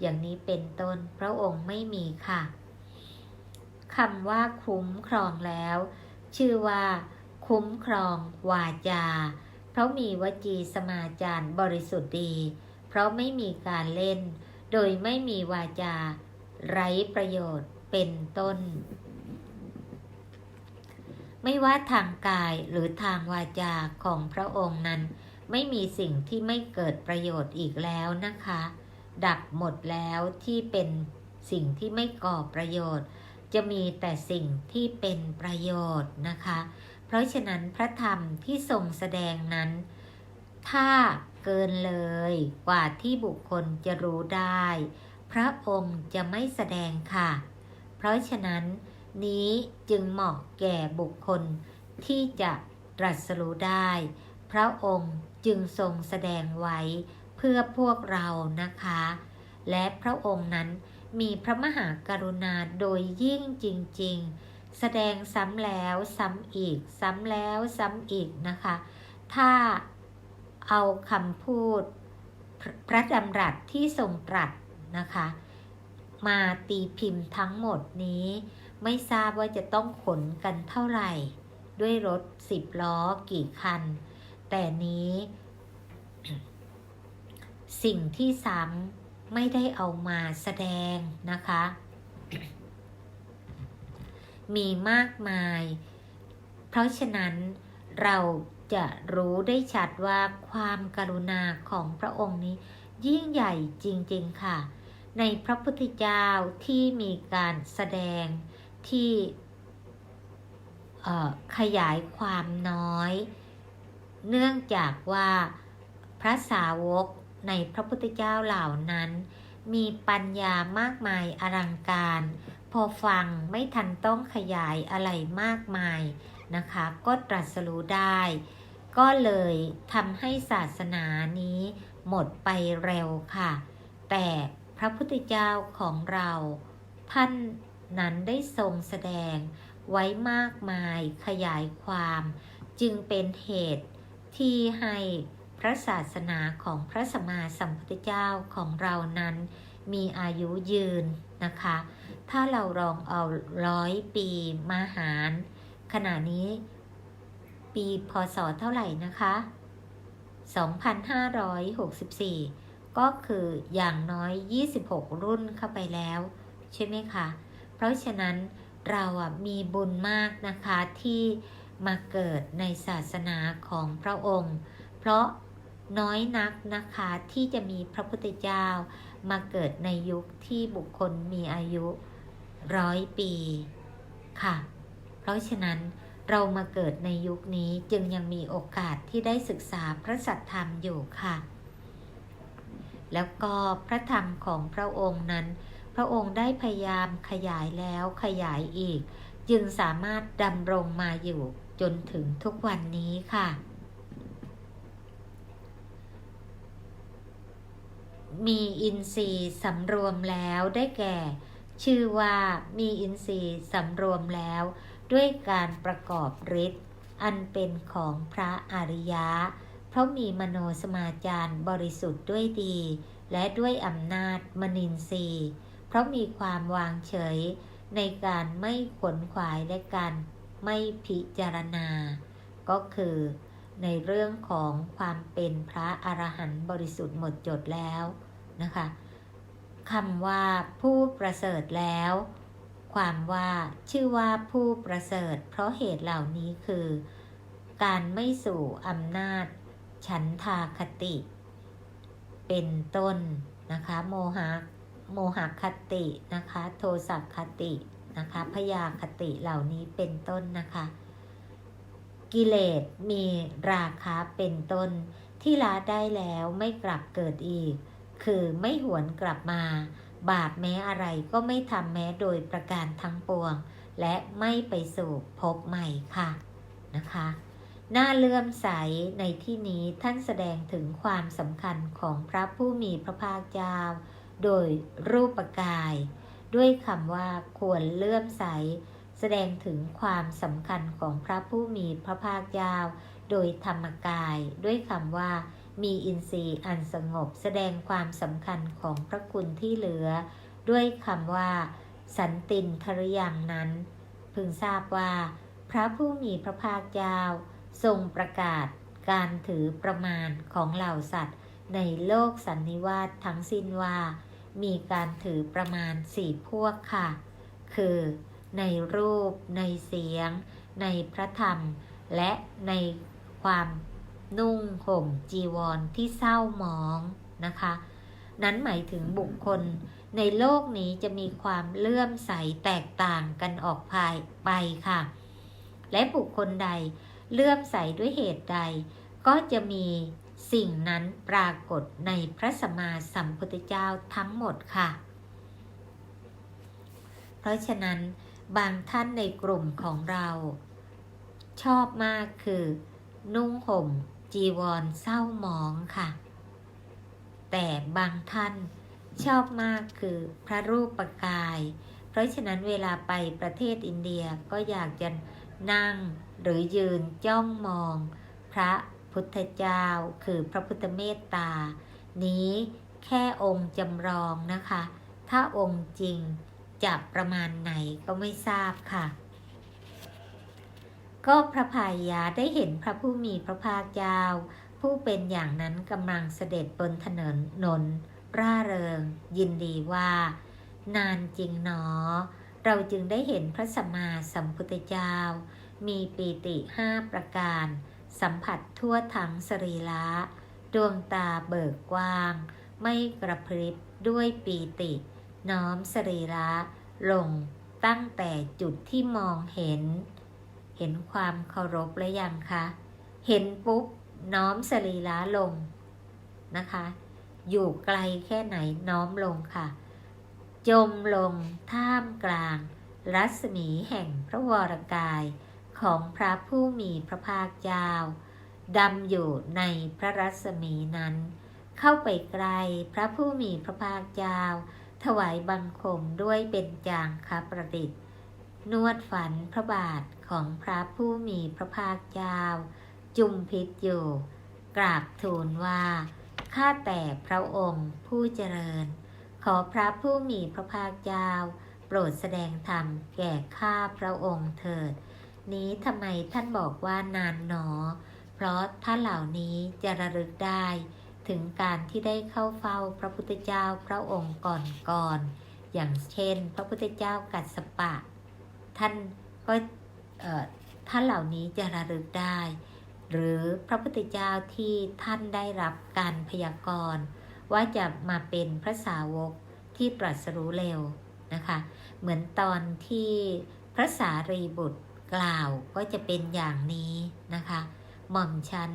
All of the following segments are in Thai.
อย่างนี้เป็นต้นพระองค์ไม่มีค่ะคำว่าคุ้มครองแล้ว ชื่อว่า คุ้มครองวาจา เพราะมีวจีสมาจารบริสุทธิ์ดี เพราะไม่มีการเล่น โดยไม่มีวาจา ไร้ประโยชน์เป็นต้น ไม่ว่าทางกายหรือทางวาจาของพระองค์นั้น ไม่มีสิ่งที่ไม่เกิดประโยชน์อีกแล้วนะคะ ดับหมดแล้วที่เป็นสิ่งที่ไม่ก่อประโยชน์ จะมีแต่สิ่งที่เป็นประโยชน์นะคะ เพราะฉะนั้นพระธรรมที่ทรงแสดงนั้น ถ้าเกินเลยกว่าที่บุคคลจะรู้ได้ พระองค์จะไม่แสดงค่ะ เพราะฉะนั้นนี้จึงเหมาะแก่บุคคลที่จะตรัสรู้ได้ พระองค์จึงทรงแสดงไว้ พื่อพวกเรานะคะ และพระองค์นั้นมีพระมหากรุณาโดยยิ่งจริง ๆ แสดงซ้ำแล้วซ้ำอีก ซ้ำแล้วซ้ำอีกนะคะ ถ้าเอาคำพูดพระดำรัสที่ทรงตรัสนะคะ มาตีพิมพ์ทั้งหมดนี้ ไม่ทราบว่าจะต้องขนกันเท่าไหร่ ด้วยรถสิบล้อกี่คัน แต่นี้ สิ่งที่ซ้ำไม่ได้เอามาแสดงนะคะ มีมากมาย เพราะฉะนั้นเราจะรู้ได้ชัดว่าความกรุณาของพระองค์นี้ ยิ่งใหญ่จริง ๆ ค่ะ ในพระพุทธเจ้าที่มีการแสดงที่ขยายความน้อย เนื่องจากว่าพระสาวก ในพระพุทธเจ้าเหล่านั้น มีปัญญามากมายอลังการ พอฟังไม่ทันต้องขยายอะไรมากมายนะคะ ก็ตรัสรู้ได้ ก็เลยทำให้ศาสนานี้หมดไปเร็วค่ะ แต่พระพุทธเจ้าของเราท่านนั้นได้ทรงแสดงไว้มากมายขยายความ จึงเป็นเหตุที่ให้ ระศาสนาของพระสัมมาสัมพุทธเจ้าของเรานั้นมีอายุยืนนะคะ ถ้าเราลองเอาร้อยปีมาหาร ขณะนี้ปีพศเท่าไหร่นะคะ 2564 ก็คืออย่างน้อย 26 รุ่นเข้าไปแล้ว ใช่ไหมคะ เพราะฉะนั้นเราอะมีบุญมากนะคะที่มาเกิดในศาสนาของพระองค์ เพราะ น้อยนักนะคะที่จะมีพระพุทธเจ้ามาเกิดในยุคที่บุคคลมีอายุร้อยปีค่ะ เพราะฉะนั้นเรามาเกิดในยุคนี้จึงยังมีโอกาสที่ได้ศึกษาพระสัทธรรมอยู่ค่ะ แล้วก็พระธรรมของพระองค์นั้น พระองค์ได้พยายามขยายแล้วขยายอีก จึงสามารถดำรงมาอยู่จนถึงทุกวันนี้ค่ะ มีอินทรีย์สำรวมแล้วได้แก่ ชื่อว่ามีอินทรีย์สำรวมแล้ว ด้วยการประกอบฤทธิ์อันเป็นของพระอริยะ เพราะมีมโนสมาจารบริสุทธิ์ด้วยดี และด้วยอำนาจมนินทรีย์ เพราะมีความวางเฉยในการไม่ขวนขวายและการไม่พิจารณา ก็คือในเรื่องของความเป็นพระอรหันต์บริสุทธิ์หมดจดแล้ว นะคะคำว่าผู้ประเสริฐแล้ว ความว่าชื่อว่าผู้ประเสริฐ เพราะเหตุเหล่านี้คือ การไม่สู่อำนาจ ฉันทาคติ เป็นต้นนะคะโมหะโมหคตินะคะโทสัคตินะคะพยาคติเหล่านี้เป็นต้นนะคะ กิเลสมีราคาเป็นต้นที่ละได้แล้วไม่กลับเกิดอีก คือไม่หวนกลับมา บาปแม้อะไรก็ไม่ทำแม้โดยประการทั้งปวง และไม่ไปสู่ภพใหม่ค่ะนะคะหน้าเลื่อมใสในที่นี้ท่านแสดงถึงความสำคัญของพระผู้มีพระภาคเจ้า โดยรูปกาย ด้วยคำว่าควรเลื่อมใส แสดงถึงความสำคัญของพระผู้มีพระภาคเจ้า โดยธรรมกาย ด้วยคำว่า มีอินทรีย์อันสงบแสดงความสำคัญของพระคุณที่เหลือ ด้วยคำว่า สันตินทรยังนั้น พึงทราบว่า พระผู้มีพระภาคเจ้า ทรงประกาศการถือประมาณของเหล่าสัตว์ ในโลกสันนิวาสทั้งสิ้นว่า มีการถือประมาณสี่พวกค่ะ คือ ในรูป ในเสียง ในพระธรรม และในความ นุ่งห่มจีวรที่เศร้าหมองนะคะ นั้นหมายถึงบุคคลในโลกนี้จะมีความเลื่อมใสแตกต่างกันออกภายไปค่ะ และบุคคลใดเลื่อมใสด้วยเหตุใด ก็จะมีสิ่งนั้นปรากฏในพระสัมมาสัมพุทธเจ้าทั้งหมดค่ะ เพราะฉะนั้นบางท่านในกลุ่มของเรา ชอบมากคือ นุ่งห่ม จีวรเศร้าหมองค่ะ แต่บางท่านชอบมากคือพระรูปปกาย เพราะฉะนั้นเวลาไปประเทศอินเดียก็อยากจะนั่งหรือยืนจ้องมอง พระพุทธเจ้าคือพระพุทธเมตตา นี้แค่องค์จำลองนะคะ ถ้าองค์จริงจะประมาณไหนก็ไม่ทราบค่ะ ก็พระพายาได้เห็นพระผู้มีพระภาคเจ้าผู้เป็นอย่างนั้นกำลังเสด็จบนถนนนนร่าเริง ยินดีว่า นานจริงหนอ เราจึงได้เห็นพระสัมมาสัมพุทธเจ้า มีปีติห้าประการ สัมผัสทั่วทั้งสรีระดวงตาเบิกกว้าง ไม่กระพริบด้วยปีติ น้อมสรีระลงตั้งแต่จุดที่มองเห็น เห็นความเคารพแล้วยังคะ เห็นปุ๊บน้อมสรีระลงนะคะ อยู่ไกลแค่ไหนน้อมลงค่ะ จมลงท่ามกลาง รัศมีแห่งพระวรกายของพระผู้มีพระภาคเจ้าดำอยู่ในพระรัศมีนั้น เข้าไปไกลพระผู้มีพระภาคเจ้า ถวายบังคมด้วยเป็นจางคประดิษฐ์ นวดฝันพระบาทของพระผู้มีพระภาคเจ้า จุมพิษอยู่ กราบทูลว่า ข้าแต่พระองค์ผู้เจริญ ขอพระผู้มีพระภาคเจ้า โปรดแสดงธรรมแก่ข้าพระองค์เถิด นี้ทำไมท่านบอกว่านานหนอ เพราะท่านเหล่านี้จะระลึกได้ถึงการที่ได้เข้าเฝ้าพระพุทธเจ้าพระองค์ก่อนๆอย่างเช่น พระพุทธเจ้ากัสสปะ ท่านก็ท่านเหล่านี้จะระลึกได้ หรือพระพุทธเจ้าที่ท่านได้รับการพยากรณ์ ว่าจะมาเป็นพระสาวกที่ตรัสรู้เร็วนะคะ เหมือนตอนที่พระสารีบุตรกล่าวก็จะเป็นอย่างนี้นะคะ หม่อมฉัน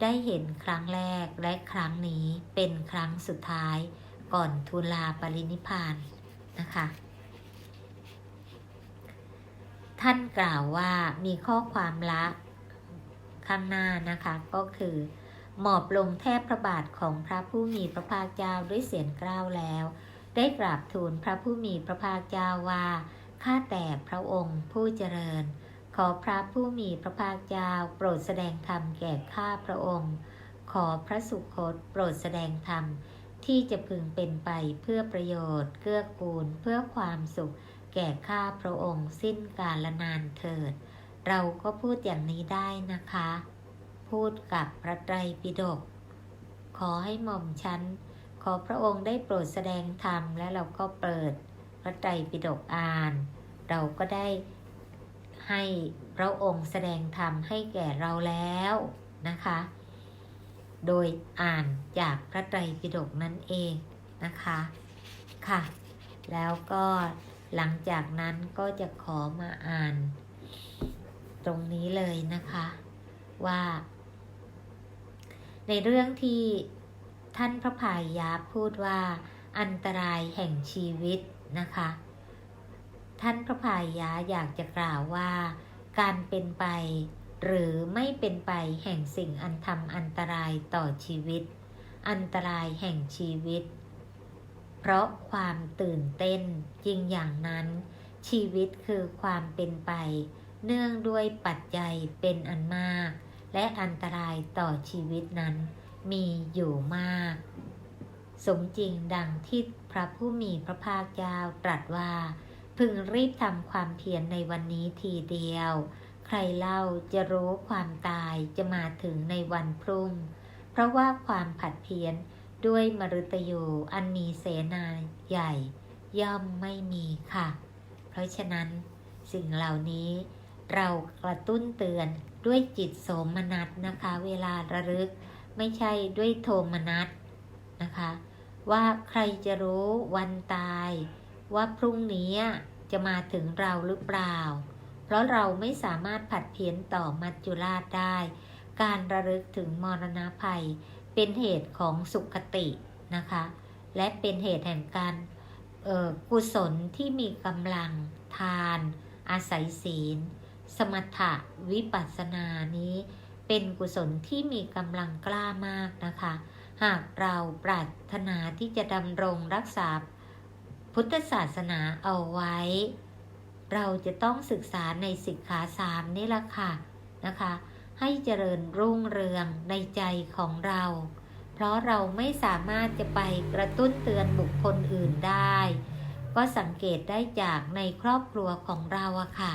ได้เห็นครั้งแรกและครั้งนี้เป็นครั้งสุดท้ายก่อนทูลลาปรินิพานนะคะ ท่านกล่าวว่ามีข้อความละข้างหน้านะคะ ก็คือหมอบลงแทบพระบาทของพระผู้มีพระภาคเจ้าด้วยเสียงกล้าวแล้ว ได้กราบทูลพระผู้มีพระภาคเจ้าว่าข้าแต่พระองค์ผู้เจริญ ขอพระผู้มีพระภาคเจ้า โปรดแสดงธรรมแก่ข้าพระองค์ ขอพระสุคตโปรดแสดงธรรมที่จะพึงเป็นไปเพื่อประโยชน์ เกื้อกูล เพื่อความสุข แก่ข้าพระองค์สิ้นกาลนานเถิด เราก็พูดอย่างนี้ได้นะคะ พูดกับพระไตรปิฎกขอให้หม่อมฉันขอพระองค์ได้โปรดแสดงธรรมและเราก็เปิดพระไตรปิฎกอ่าน เราก็ได้ให้พระองค์แสดงธรรมให้แก่เราแล้วนะคะ โดยอ่านจากพระไตรปิฎกนั่นเองนะคะ ค่ะ แล้วก็ หลังจากนั้นก็จะขอมาอ่าน ตรงนี้เลยนะคะ ว่า ในเรื่องที่ท่านพระพายาพูดว่าอันตรายแห่งชีวิตนะคะ ท่านพระพายาอยากจะกล่าวว่า การเป็นไป หรือไม่เป็นไปแห่งสิ่งอันทำอันตรายต่อชีวิต อันตรายแห่งชีวิต เพราะความตื่นเต้นจริงอย่างนั้น ชีวิตคือความเป็นไป เนื่องด้วยปัจจัยเป็นอันมาก และอันตรายต่อชีวิตนั้น มีอยู่มาก สมจริงดังที่พระผู้มีพระภาคเจ้าตรัสว่า พึงรีบทำความเพียรในวันนี้ทีเดียว ใครเล่าจะรู้ความตายจะมาถึงในวันพรุ่ง เพราะว่าความผัดเพี้ยน ด้วยมฤตยูอันมีเสนาใหญ่ ย่อมไม่มีค่ะ เพราะฉะนั้นสิ่งเหล่านี้เรากระตุ้นเตือนด้วยจิตโสมนัสนะคะ เวลาระลึกไม่ใช่ด้วยโทมนัสนะคะ ว่าใครจะรู้วันตาย ว่าพรุ่งนี้จะมาถึงเราหรือเปล่า เพราะเราไม่สามารถผัดเพี้ยนต่อมัจจุราชได้ การระลึกถึงมรณะภัย เป็นเหตุของสุขตินะคะ และเป็นเหตุแห่งการกุศลที่มีกำลังทาน อาศัยศีล สมถะวิปัสสนานี้ เป็นกุศลที่มีกำลังกล้ามากนะคะ หากเราปรารถนาที่จะดำรงรักษาพุทธศาสนาเอาไว้ เราจะต้องศึกษาในสิกขาสามนี่แหละค่ะนะคะ ให้เจริญรุ่งเรืองในใจของเรา เพราะเราไม่สามารถจะไปกระตุ้นเตือนบุคคลอื่นได้ ก็สังเกตได้จากในครอบครัวของเราอะค่ะ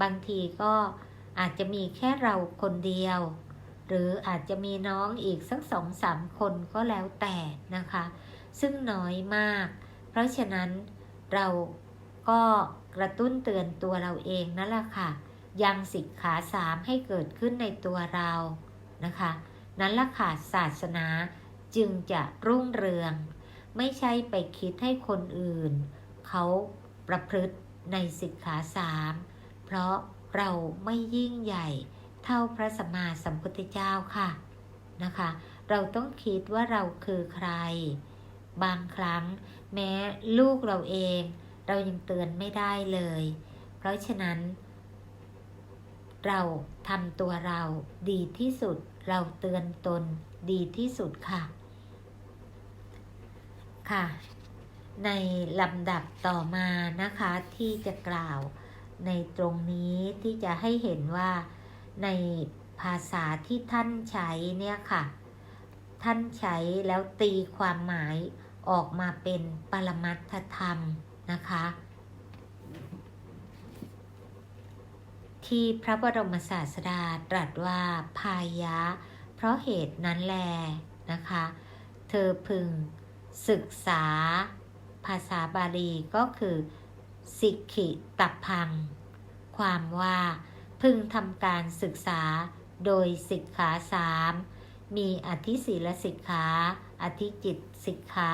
บางทีก็อาจจะมีแค่เราคนเดียว หรืออาจจะมีน้องอีกสักสองสามคนก็แล้วแต่นะคะ ซึ่งน้อยมาก เพราะฉะนั้นเราก็กระตุ้นเตือนตัวเราเองนั่นแหละค่ะ ยังสิกขาสามให้เกิดขึ้นในตัวเรานะคะ นั้นละค่ะศาสนาจึงจะรุ่งเรือง ไม่ใช่ไปคิดให้คนอื่น เขาประพฤติในสิกขาสามเพราะเราไม่ยิ่งใหญ่เท่าพระสัมมาสัมพุทธเจ้าค่ะนะคะ เราต้องคิดว่าเราคือใคร บางครั้งแม้ลูกเราเอง เรายังเตือนไม่ได้เลย เพราะฉะนั้น เราทำตัวเราดีที่สุด เราเตือนตนดีที่สุดค่ะ ค่ะ ในลำดับต่อมานะคะที่จะกล่าวในตรงนี้ที่จะให้เห็นว่าในภาษาที่ท่านใช้เนี่ยค่ะ ท่านใช้แล้วตีความหมายออกมาเป็นปรมัตถธรรมนะคะ ที่พระบรมศาสดาตรัสว่าพายะ เพราะเหตุนั้นแลนะคะ เธอพึงศึกษา ภาษาบาลีก็คือ สิกขิตับพัง ความว่าพึงทำการศึกษาโดยสิกขาสามมีอธิศีลสิกขา อธิจิตสิกขา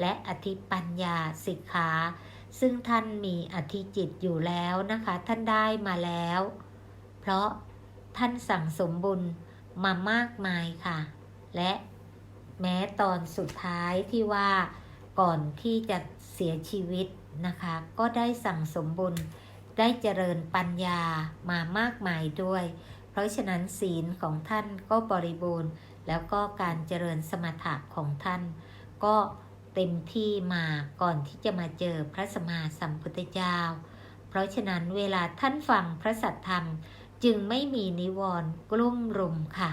และอธิปัญญาสิกขา ซึ่งท่านมีอธิจิตอยู่แล้วนะคะ ท่านได้มาแล้ว เพราะท่านสั่งสมบุญมามากมายค่ะ และแม้ตอนสุดท้ายที่ว่าก่อนที่จะเสียชีวิตนะคะ ก็ได้สั่งสมบุญได้เจริญปัญญามามากมายด้วย เพราะฉะนั้นศีลของท่านก็บริบูรณ์ แล้วก็การเจริญสมถะของท่าน ก็ เต็มที่มาก่อนที่จะมาเจอพระสมมาสัมพุทธเจ้า เพราะฉะนั้นเวลาท่านฟังพระสัทธรรมจึงไม่มีนิวรณ์กลุ่มรุมค่ะ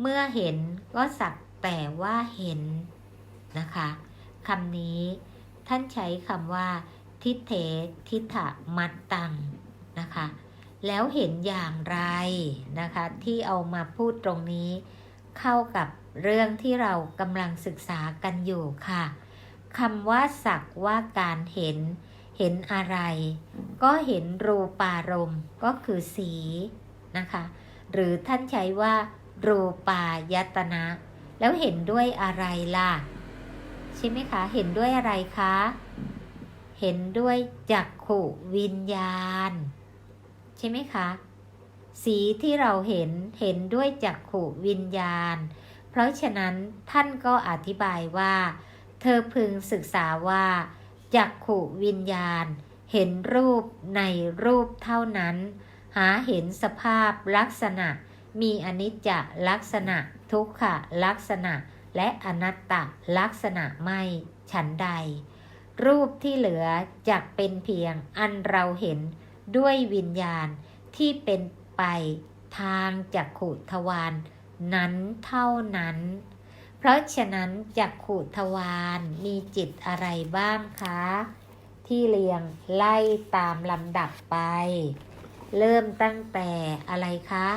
เมื่อเห็นก็สักแต่ว่าเห็นนะคะคำนี้ท่านใช้คำว่า ทิเถทิฐะมัดตังนะคะ แล้วเห็นอย่างไรนะคะ ที่เอามาพูดตรงนี้เข้ากับ เรื่องที่เรากำลังศึกษากันอยู่ค่ะคำว่าสักว่าการเห็น เห็นอะไร ก็เห็นรูปารมณ์ก็คือสีนะคะ หรือท่านใช้ว่า รูปายตนะ แล้วเห็นด้วยอะไรล่ะ ใช่ไหมคะ เห็นด้วยอะไรคะ เห็นด้วยจักขุวิญญาณ ใช่ไหมคะ สีที่เราเห็นเห็นด้วยจักขุวิญญาณ ราะฉะนั้นท่านก็อธิบายว่า เธอพึงศึกษาว่าจักขุวิญญาณ เห็นรูปในรูปเท่านั้น หาเห็นสภาพลักษณะ มีอนิจจลักษณะ ทุกขลักษณะ และอนัตตลักษณะไม่ฉันใด รูปที่เหลือจักเป็นเพียงอันเราเห็นด้วยวิญญาณที่เป็นไปทางจักขุทวาร นั้นเท่านั้น เพราะฉะนั้นจักขุทวารมีจิตอะไรบ้างคะ ที่เรียงไล่ตามลำดับไป เริ่มตั้งแต่อะไรคะ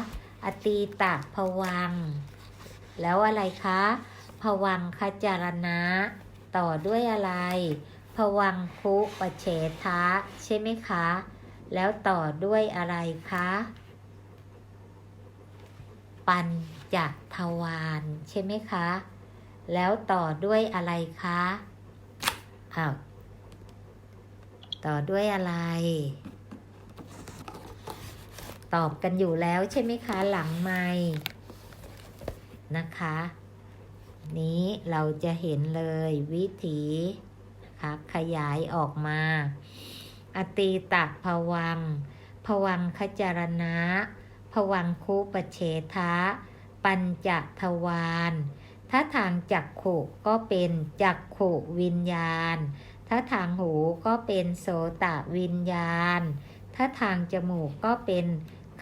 อตีตะภวัง แล้วอะไรคะภวังคจารณะ ต่อด้วยอะไรภวังคุปเฉทะ ใช่ไหมคะ แล้วต่อด้วยอะไรคะ ปัญ จทวารใช่ไหมคะ แล้วต่อด้วยอะไรคะอ้าวต่อด้วยอะไร ตอบกันอยู่แล้วใช่ไหมคะหลังไม่นะคะ นี้เราจะเห็นเลยวิถีนะคะขยายออกมา อตีตะภวังค์ภวังคจารณะภวังคุปเฉทะ ปัญจทวารถ้าทางจักขุก็เป็นจักขุวิญญาณ ถ้าทางหูก็เป็นโสตะวิญญาณ ถ้าทางจมูกก็เป็น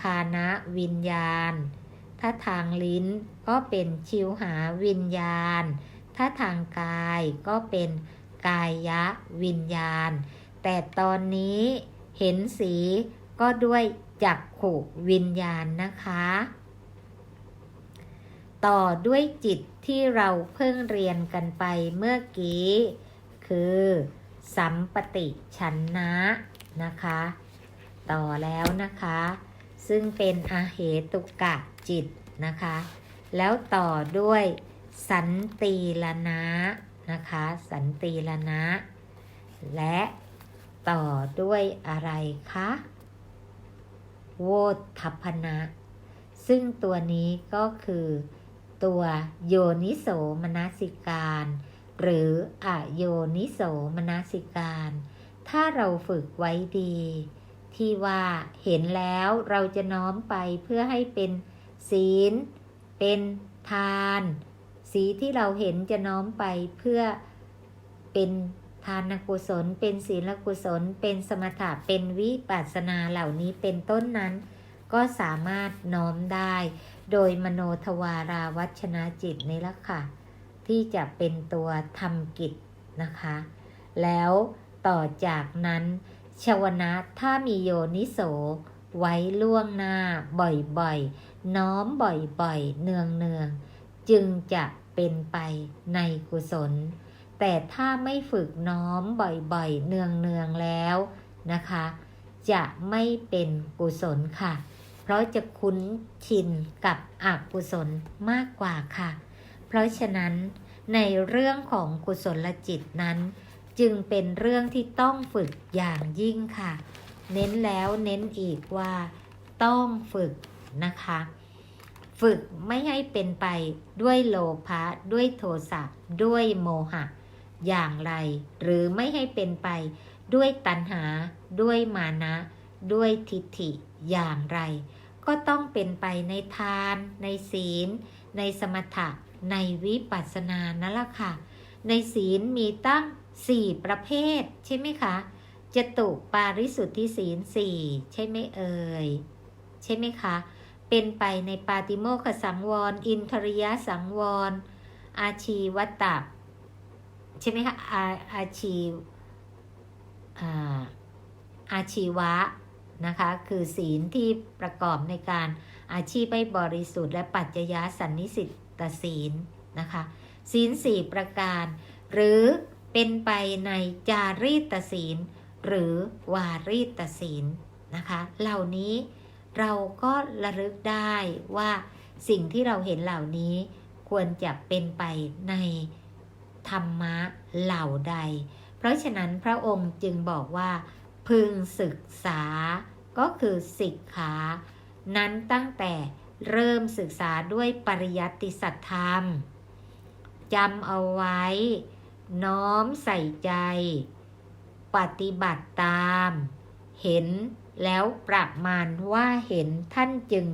คานะวิญญาณ ถ้าทางลิ้นก็เป็นชิวหาวิญญาณ ถ้าทางกายก็เป็นกายะวิญญาณ แต่ตอนนี้เห็นสีก็ด้วยจักขุวิญญาณนะคะ ต่อด้วยจิตที่เราเพิ่งเรียนกันไปเมื่อกี้ คือ สัมปติชันนะนะคะ ต่อแล้วนะคะ ซึ่งเป็นอาเหตุกะจิตนะคะ แล้วต่อด้วยสันติลนะนะคะ สันติลนะ และต่อด้วยอะไรคะโวทัพพนะ ซึ่งตัวนี้ก็คือ ตัวโยนิโสมนสิการ หรืออโยนิโสมนสิการ ถ้าเราฝึกไว้ดี ที่ว่าเห็นแล้วเราจะน้อมไปเพื่อให้เป็นศีล เป็นทาน สีที่เราเห็นจะน้อมไปเพื่อเป็นทานกุศล เป็นศีลกุศล เป็นสมถะเป็นวิปัสสนาเหล่านี้เป็นต้นนั้น ก็สามารถน้อมได้ โดยมโนทวาราวัชนะจิตนี่ละค่ะ ที่จะเป็นตัวทำกิจนะคะ แล้วต่อจากนั้น ชวนะถ้ามีโยนิโสไว้ล่วงหน้าบ่อยๆ น้อมบ่อยๆ เนืองๆ จึงจะเป็นไปในกุศล แต่ถ้าไม่ฝึกน้อมบ่อยๆ เนืองๆ แล้วนะคะ จะไม่เป็นกุศลค่ะ เพราะจะคุ้นชินกับอกุศลมากกว่าค่ะ เพราะฉะนั้นในเรื่องของกุศลจิตนั้น จึงเป็นเรื่องที่ต้องฝึกอย่างยิ่งค่ะ เน้นแล้วเน้นอีกว่า ต้องฝึกนะคะ ฝึกไม่ให้เป็นไปด้วยโลภะด้วยโทสะด้วยโมหะ อย่างไร หรือไม่ให้เป็นไปด้วยตัณหา ด้วยมานะ ด้วยทิฏฐิอย่างไร ก็ต้องเป็นไปในทาน ในศีล ในสมถะ ในวิปัสสนานั่นแหละค่ะ ในศีลมีตั้งสี่ประเภท ใช่ไหมคะจตุปาริสุทธิศีลสี่ใช่ไหมเอ่ย ใช่ไหมคะ เป็นไปในปาติโมขสังวร อินทริยสังวร อาชีวตตะใช่ไหมคะอาอาชีอาอาชีวะ นะคะ คือศีลที่ประกอบในการอาชีพให้บริสุทธิ์และปัจจยสันนิสิตศีลนะคะศีลสี่ประการ หรือเป็นไปในจารีตศีล หรือวารีตศีลนะคะ เหล่านี้เราก็ระลึกได้ว่าสิ่งที่เราเห็นเหล่านี้ควรจะเป็นไปในธรรมะเหล่าใด เพราะฉะนั้นพระองค์จึงบอกว่า พึงศึกษาก็คือสิกขา นั้นตั้งแต่เริ่มศึกษาด้วยปริยัติสัตธรรมจำเอาไว้ น้อมใส่ใจ ปฏิบัติตาม เห็นแล้วประมาณว่าเห็นท่านจึง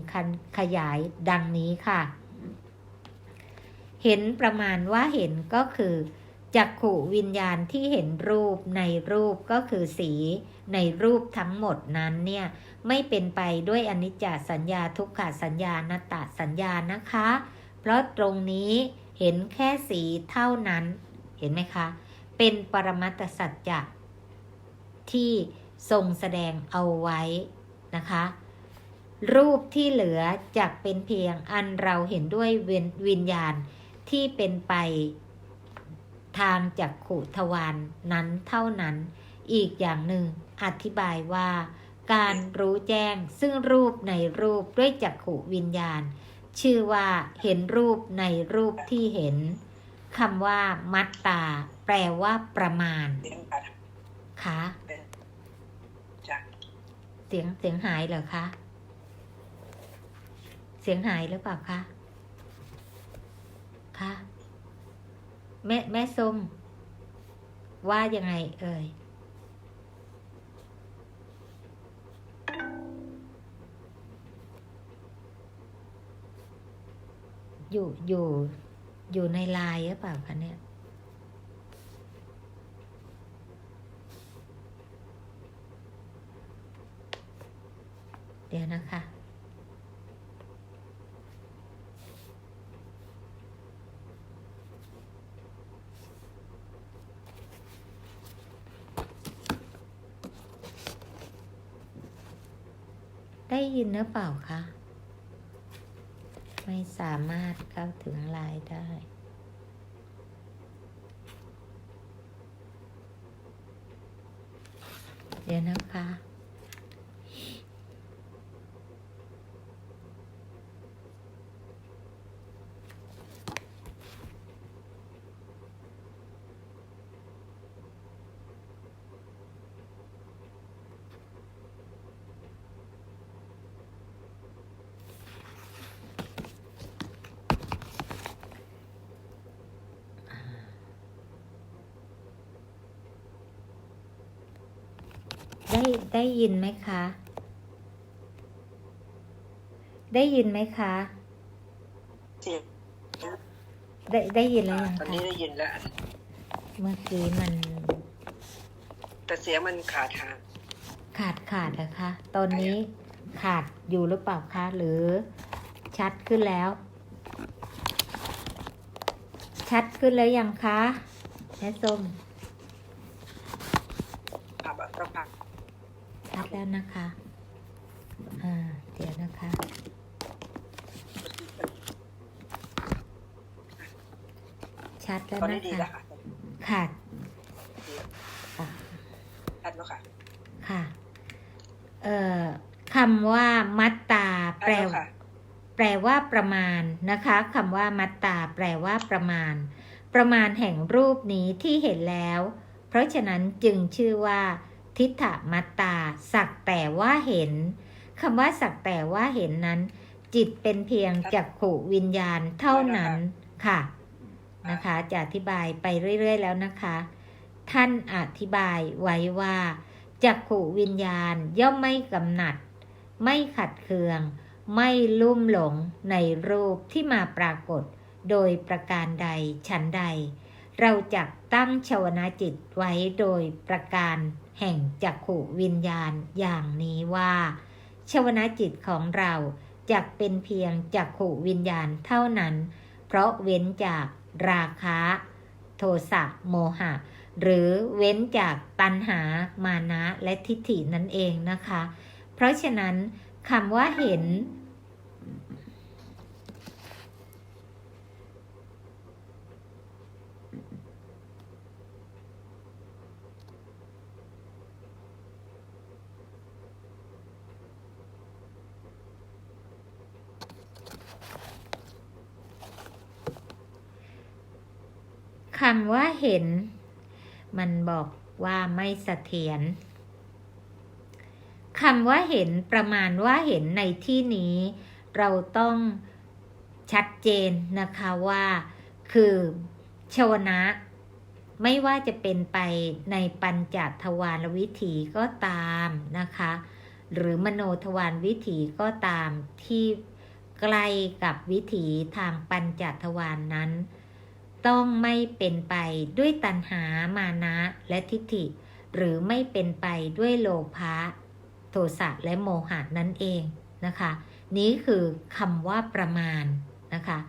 ขยายดังนี้ค่ะ เห็นประมาณว่าเห็นก็คือ จักขุวิญญาณที่เห็นรูปในรูปก็คือสีในรูปทั้งหมดนั้นเนี่ยไม่เป็นไปด้วยอนิจจสัญญาทุกขสัญญานตตสัญญานะคะ เพราะตรงนี้เห็นแค่สีเท่านั้นเห็นไหมคะ เป็นปรมัตสัจจะที่ทรงแสดงเอาไว้นะคะ รูปที่เหลือจักเป็นเพียงอันเราเห็นด้วยวิญญาณที่เป็นไป ทางจักขุทวารนนั้นเท่านั้น อีกอย่างหนึ่ง อธิบายว่า การรู้แจ้งซึ่งรูปในรูปด้วยจักขุวิญญาณ ชื่อว่าเห็นรูปในรูปที่เห็นคำว่า มัตตา แปลว่าประมาณคะเป็นจากเสียงเสียงหายเหรอคะ เสียงหายหรือเปล่าคะคะ แม่แม่ส้มว่ายังไงเอ่ยอยู่อยู่อยู่ในลน์หรือเปล่าคะเนี่ยเดี๋ยวนะคะ ได้ ยินหรือเปล่าคะ ไม่สามารถเข้าถึงไลน์ได้เดี๋ยวนะคะ ได้ได้ยินไหมคะ ได้ยินไหมคะเสียงได้ได้ยินแล้วยังตอนคะนี้ได้ยินแล้ว เมื่อกี้มันแต่เสียงมันขาดหางขาดขาดเหรอคะ ตอนนี้ขาดอยู่หรือเปล่าคะ หรือชัดขึ้นแล้ว ชัดขึ้นแล้วยังคะแม่ส้ม ภาพก็พัก ชัด แล้วนะคะ อ่า เดี๋ยวนะคะ ชัดแล้วตอนนี้นะดีคะแล้วค่ะขาดอะ ชัดแล้วค่ะ ค่ะ เอ่อคำว่ามัตตาชัดแปลแล้วค่ะ แปลว่าประมาณนะคะคำว่ามัตตา แปลว่าประมาณ ประมาณแห่งรูปนี้ที่เห็นแล้ว เพราะฉะนั้นจึงชื่อว่า ทิฏฐมัตตา สักแต่ว่าเห็นคำว่าสักแต่ว่าเห็นนั้น จิตเป็นเพียงจักขุวิญญาณเท่านั้นค่ะนะคะจะอธิบายไปเรื่อย ๆ แล้วนะคะ ท่านอธิบายไว้ว่าจักขุวิญญาณย่อมไม่กำหนัด ไม่ขัดเคือง ไม่ลุ่มหลงในรูปที่มาปรากฏ โดยประการใดฉันใด เราจักตั้งชาวนาจิตไว้โดยประการ แห่งจักขุวิญญาณอย่างนี้ว่าชวนาจิตของเราจักเป็นเพียงจักขุวิญญาณเท่านั้น เพราะเว้นจากราคะ โทสะโมหะ หรือเว้นจากตัณหามานะและทิฏฐินั่นเองนะคะ เพราะฉะนั้นคำว่าเห็น คำว่าเห็น มันบอกว่าไม่เสถียรคำว่าเห็นประมาณว่าเห็นในที่นี้ เราต้องชัดเจนนะคะว่า คือชวนะ ไม่ว่าจะเป็นไปในปัญจทวารวิถีก็ตามนะคะ หรือมโนทวารวิถีก็ตามที่ใกล้กับวิถีทางปัญจทวารนนั้น ต้องไม่เป็นไปด้วยตัณหามานะและทิฏฐิ หรือไม่เป็นไปด้วยโลภะโทสะและโมหะนั่นเองนะคะ นี้คือคำว่าประมาณนะคะ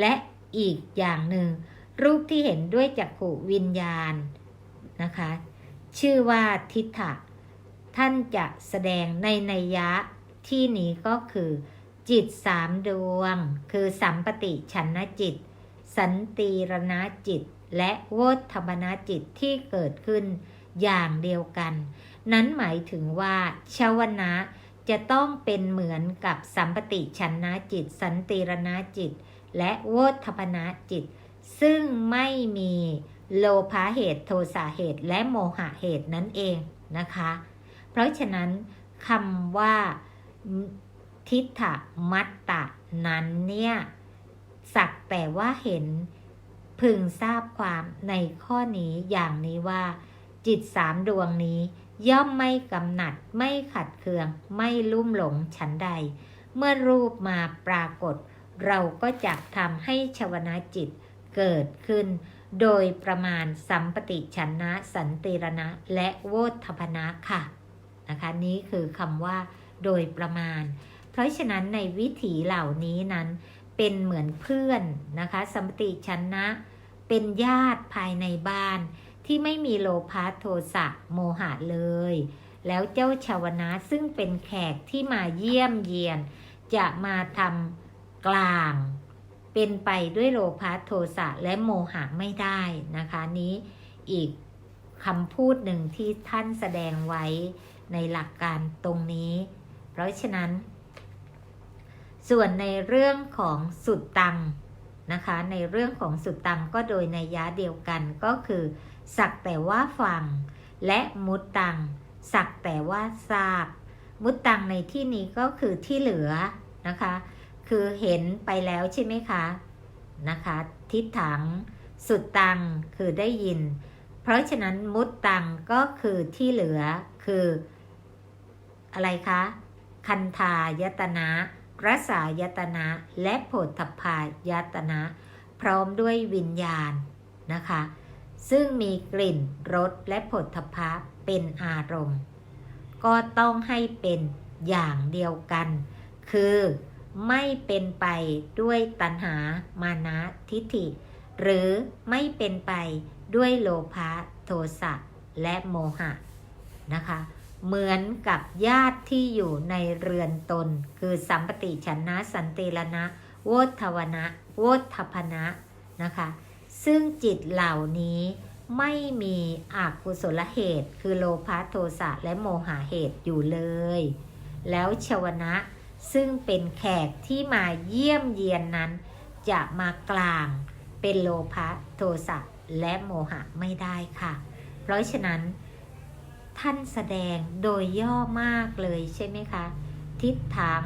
และอีกอย่างหนึ่ง รูปที่เห็นด้วยจักขุวิญญาณนะคะ ชื่อว่าทิฏฐะท่านจะแสดงในนัยยะที่นี้ก็คือ จิตสามดวง คือสัมปติฉันนจิต สันติรณจิต และโวธรรมนจิตที่เกิดขึ้นอย่างเดียวกัน นั้นหมายถึงว่าชาวนะจะต้องเป็นเหมือนกับสัมปติชันนะจิต สันติรณจิต และโวธรรมนจิต ซึ่งไม่มีโลภะเหตุโทสะเหตุและโมหะเหตุนั่นเองนะคะ เพราะฉะนั้นคำว่าทิฏฐมัตตะนั้นเนี่ย สักแต่ว่าเห็นพึงทราบความในข้อนี้อย่างนี้ว่า จิตสามดวงนี้ ย่อมไม่กำหนัดไม่ขัดเคือง ไม่ลุ่มหลงฉันใด เมื่อรูปมาปรากฏ เราก็จะทำให้ชวนาจิตเกิดขึ้น โดยประมาณสัมปติชนะสันติรณะและโวธพนะค่ะนะคะนี้คือคำว่า โดยประมาณ เพราะฉะนั้นในวิถีเหล่านี้นั้น เป็นเหมือนเพื่อนนะคะสัมปติชนนะ เป็นญาติภายในบ้าน ที่ไม่มีโลภะโทสะโมหะเลย แล้วเจ้าชาวนะซึ่งเป็นแขกที่มาเยี่ยมเยียน จะมาทำกลาง เป็นไปด้วยโลภะโทสะและโมหะไม่ได้นะคะ นี้อีกคำพูดหนึ่งที่ท่านแสดงไว้ในหลักการตรงนี้ เพราะฉะนั้น ส่วนในเรื่องของสุดตังนะคะ ในเรื่องของสุดตังก็โดยในยะเดียวกันก็คือ สักแต่ว่าฟัง และมุตตัง สักแต่ว่าทราบ มุตตังในที่นี้ก็คือที่เหลือนะคะ คือเห็นไปแล้วใช่ไหมคะนะคะ ทิฏถัง สุดตังคือได้ยิน เพราะฉะนั้นมุตตังก็คือที่เหลือคือ อะไรคะ คันธายตนะ รสายตนะและโผฏฐพายตนะ พร้อมด้วยวิญญาณนะคะ ซึ่งมีกลิ่นรสและผลทพะเป็นอารมณ์ ก็ต้องให้เป็นอย่างเดียวกัน คือไม่เป็นไปด้วยตัณหามานะทิฏฐิ หรือไม่เป็นไปด้วยโลภะโทสะและโมหะนะคะ เหมือนกับญาติที่อยู่ในเรือนตน คือสัมปติชนะ สันติรณะ โวทวนะโวทพนะนะคะ ซึ่งจิตเหล่านี้ไม่มีอกุศลเหตุ คือโลภะโทสะและโมหะเหตุอยู่เลย แล้วชวนะซึ่งเป็นแขกที่มาเยี่ยมเยียนนั้น จะมากลางเป็นโลภะโทสะและโมหะไม่ได้ค่ะ เพราะฉะนั้น ท่านแสดงโดยย่อมากเลยใช่ไหมคะ ทิฏถัง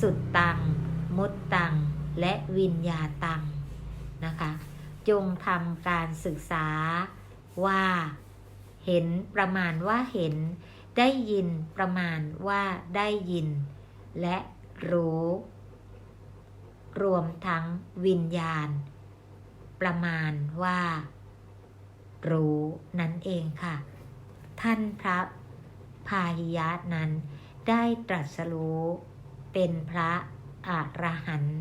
สุดตัง มุตตัง และวิญญาตังนะคะ จงทำการศึกษาว่า เห็นประมาณว่าเห็น ได้ยินประมาณว่าได้ยิน และรู้ รวมทั้งวิญญาณ ประมาณว่า รู้นั่นเองค่ะ ท่านพระพาหิยะนั้น ได้ตรัสรู้เป็นพระอรหันต์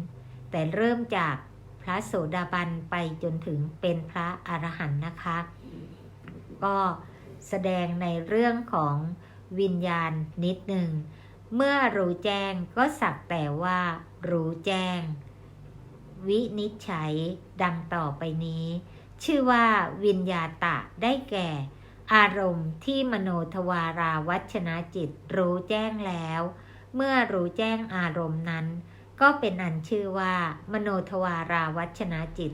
แต่เริ่มจากพระโสดาบันไปจนถึงเป็นพระอรหันต์นะคะ ก็แสดงในเรื่องของวิญญาณนิดหนึ่ง เมื่อรู้แจ้งก็สักแต่ว่ารู้แจ้ง วินิจฉัยดังต่อไปนี้ ชื่อว่าวิญญาตะได้แก่ อารมณ์ที่มโนทวาราวัชนะจิตรู้แจ้งแล้ว เมื่อรู้แจ้งอารมณ์นั้น ก็เป็นอันชื่อว่า มโนทวาราวัชนะจิต